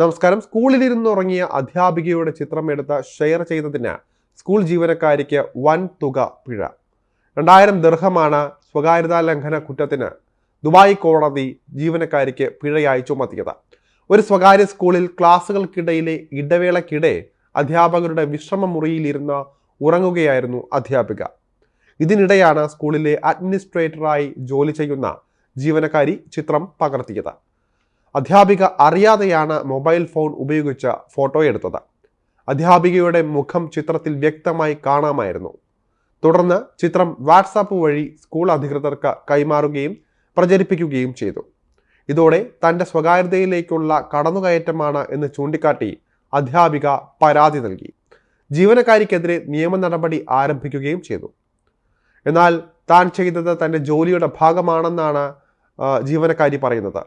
നമസ്കാരം. സ്കൂളിലിരുന്ന് ഉറങ്ങിയ അധ്യാപികയുടെ ചിത്രം എടുത്ത് ഷെയർ ചെയ്തതിന് സ്കൂൾ ജീവനക്കാരിക്ക് വൻ തുക പിഴ. രണ്ടായിരം ദീർഘമാണ് സ്വകാര്യതാ ലംഘന കുറ്റത്തിന് ദുബായ് കോടതി ജീവനക്കാരിക്ക് പിഴയായി ചുമത്തിയത്. ഒരു സ്വകാര്യ സ്കൂളിൽ ക്ലാസുകൾക്കിടയിലെ ഇടവേളയ്ക്കിടെ അധ്യാപകരുടെ വിശ്രമ മുറിയിലിരുന്ന് ഉറങ്ങുകയായിരുന്നു അധ്യാപിക. ഇതിനിടെയാണ് സ്കൂളിലെ അഡ്മിനിസ്ട്രേറ്ററായി ജോലി ചെയ്യുന്ന ജീവനക്കാരി ചിത്രം പകർത്തിയത്. അധ്യാപിക അറിയാതെയാണ് മൊബൈൽ ഫോൺ ഉപയോഗിച്ച് ഫോട്ടോ എടുത്തത്. അധ്യാപികയുടെ മുഖം ചിത്രത്തിൽ വ്യക്തമായി കാണാമായിരുന്നു. തുടർന്ന് ചിത്രം വാട്സാപ്പ് വഴി സ്കൂൾ അധികൃതർക്ക് കൈമാറുകയും പ്രചരിപ്പിക്കുകയും ചെയ്തു. ഇതോടെ തന്റെ സ്വകാര്യതയിലേക്കുള്ള കടന്നുകയറ്റമാണ് എന്ന് ചൂണ്ടിക്കാട്ടി അധ്യാപിക പരാതി നൽകി. ജീവനക്കാരിക്കെതിരെ നിയമ നടപടി ആരംഭിക്കുകയും ചെയ്തു. എന്നാൽ താൻ ചെയ്തത് തന്റെ ജോലിയുടെ ഭാഗമാണെന്നാണ് ജീവനക്കാരി പറയുന്നത്.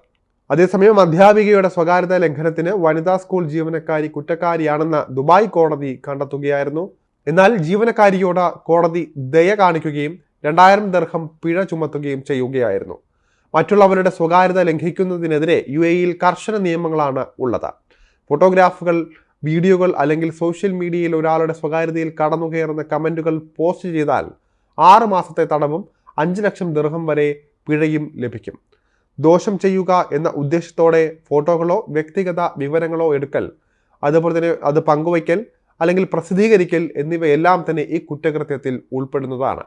അതേസമയം അധ്യാപികയുടെ സ്വകാര്യത ലംഘനത്തിന് വനിതാ സ്കൂൾ ജീവനക്കാരി കുറ്റക്കാരിയാണെന്ന് ദുബായ് കോടതി കണ്ടെത്തുകയായിരുന്നു. എന്നാൽ ജീവനക്കാരിയോട് കോടതി ദയ കാണിക്കുകയും രണ്ടായിരം ദർഹം പിഴ ചുമത്തുകയും ചെയ്യുകയായിരുന്നു. മറ്റുള്ളവരുടെ സ്വകാര്യത ലംഘിക്കുന്നതിനെതിരെ യു എയിൽ കർശന നിയമങ്ങളാണ് ഉള്ളത്. ഫോട്ടോഗ്രാഫുകൾ വീഡിയോകൾ അല്ലെങ്കിൽ സോഷ്യൽ മീഡിയയിൽ ഒരാളുടെ സ്വകാര്യതയിൽ കടന്നുകയറുന്ന കമന്റുകൾ പോസ്റ്റ് ചെയ്താൽ ആറ് മാസത്തെ തടവും അഞ്ച് ലക്ഷം ദീർഘം വരെ പിഴയും ലഭിക്കും. ദോഷം ചെയ്യുക എന്ന ഉദ്ദേശത്തോടെ ഫോട്ടോകളോ വ്യക്തിഗത വിവരങ്ങളോ എടുക്കൽ അതുപോലെ തന്നെ അത് പങ്കുവയ്ക്കൽ അല്ലെങ്കിൽ പ്രസിദ്ധീകരിക്കൽ എന്നിവയെല്ലാം തന്നെ ഈ കുറ്റകൃത്യത്തിൽ ഉൾപ്പെടുന്നതാണ്.